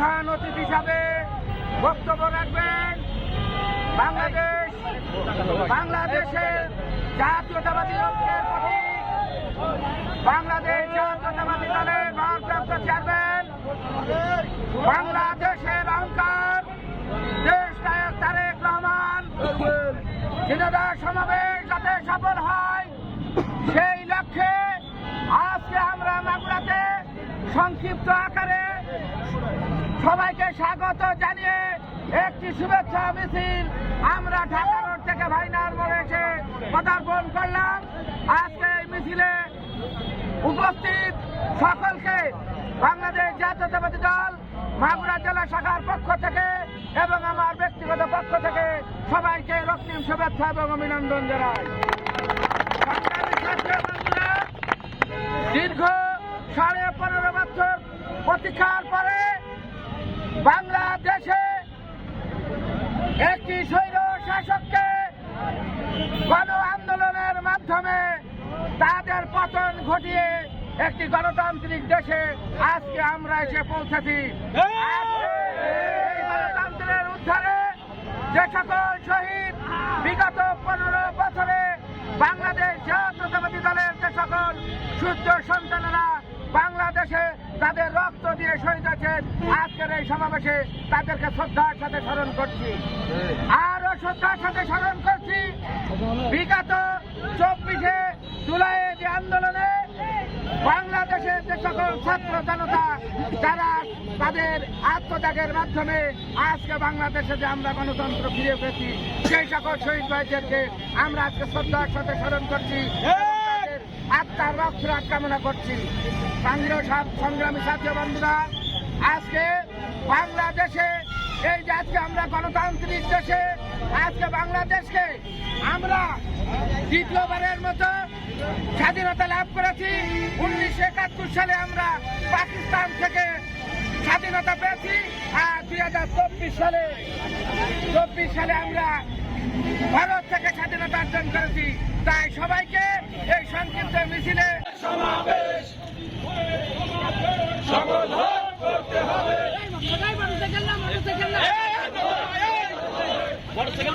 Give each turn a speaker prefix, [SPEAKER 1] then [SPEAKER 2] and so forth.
[SPEAKER 1] প্রধান অতিথি হিসাবে বক্তব্য রাখবেন বাংলাদেশ, বাংলাদেশের জাতীয়তাবাদী প্রতীক। বাংলাদেশ জাতীয়তাবাদী দলের ভারপ্রাপ্ত চেয়ারম্যান। বাংলাদেশের অহংকার দেশ নায়ক তারেক রহমান। জিনেদার সমাবেশ যাতে সফল হয়, সেই লক্ষ্যে আজকে আমরা মাগুরাতে সংক্ষিপ্ত আকারে সবাইকে স্বাগত জানিয়ে একটি শুভেচ্ছা মিছিল আমরা ঢাকা রোড থেকে ভাইনার মোড়ে এসে পদার্পণ করলাম। আজকে এই মিছিলে উপস্থিত সকলকে বাংলাদেশ জাতীয়তাবাদী দল, মাগুরা জেলা শাখার পক্ষ থেকে এবং আমার ব্যক্তিগত পক্ষ থেকে সবাইকে রক্তিম শুভেচ্ছা এবং অভিনন্দন জানাই। মাধ্যমে তাদের পতন ঘটিয়ে একটি গণতান্ত্রিক দেশে আজকে আমরা এসে পৌঁছেছি। গণতন্ত্রের উদ্ধারে যে সকল শহীদ বিগত পনেরো বছরে বাংলাদেশ জাতীয়তাবাদী দলের যে সকল সূর্য সন্তানেরা বাংলাদেশে তাদের রক্ত দিয়ে শহীদ হয়েছেন আজকের এই সমাবেশে তাদেরকে শ্রদ্ধার সাথে স্মরণ করছি। আরও শ্রদ্ধার সাথে স্মরণ করছি, বিগত চব্বিশে জুলাই যে আন্দোলনে বাংলাদেশের যে সকল ছাত্র জনতা, যারা তাদের আত্মত্যাগের মাধ্যমে আজকে বাংলাদেশে যে আমরা গণতন্ত্র ফিরে পেয়েছি, সেই সকল শহীদ ভাইদেরকে আমরা আজকে শ্রদ্ধার সাথে স্মরণ করছি। আত্মার রক্ষার কামনা করছি। সংগ্রাম সংগ্রামী সাথী বন্ধুরা, আজকে বাংলাদেশে, এই যে আজকে আমরা গণতান্ত্রিক দেশে, আজকে বাংলাদেশকে আমরা দ্বিতীয়বারের মতো স্বাধীনতা লাভ করেছি। উনিশশো একাত্তর সালে আমরা পাকিস্তান থেকে স্বাধীনতা পেয়েছি আর দুই হাজার চব্বিশ সালে চব্বিশ সালে আমরা ভারত থেকে স্বাধীনতা অর্জন করেছি। তাই সবাইকে এই সংক্ষিপ্ত মিছিলে
[SPEAKER 2] সমাবেশ। করতে হবে। মোটরসাইকেল